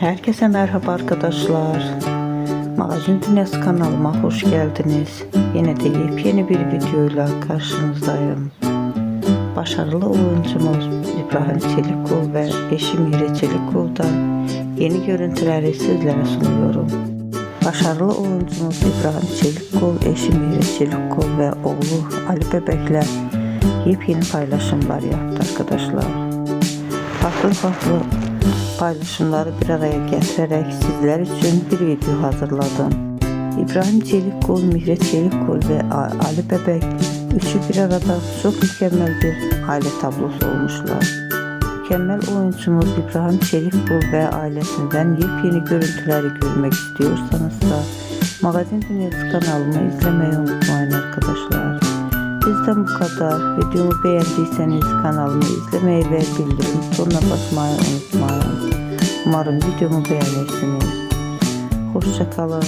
Herkese merhaba arkadaşlar. Magazin Dünyası kanalıma hoş geldiniz. Yine de yepyeni bir videoyla karşınızdayım. Başarılı oyuncumuz İbrahim Çelikkol ve eşi Mire Çelikkol'dan yeni görüntüleri sizlere sunuyorum. Başarılı oyuncumuz İbrahim Çelikkol, eşi Mire Çelikkol ve oğlu Ali Bebek'le yepyeni paylaşımlar yaptı arkadaşlar. Farklı farklı paylaşımları bir araya getirerek sizler için bir video hazırladım. İbrahim Çelikkol, Mihret Çelikkol ve Ali Bebek üçü bir arada çok mükemmel bir aile tablosu olmuşlar. Mükemmel oyuncumuz İbrahim Çelikkol ve ailesinden yepyeni görüntüleri görmek istiyorsanız da Magazin Dünyası kanalımı izlemeyi unutmayın arkadaşlar. Bizden bu kadar. Videomu beğendiyseniz kanalımı izlemeyi ve bildirim butonuna basmayı unutmayın. Umarım videomu beğenirsiniz. Hoşçakalın.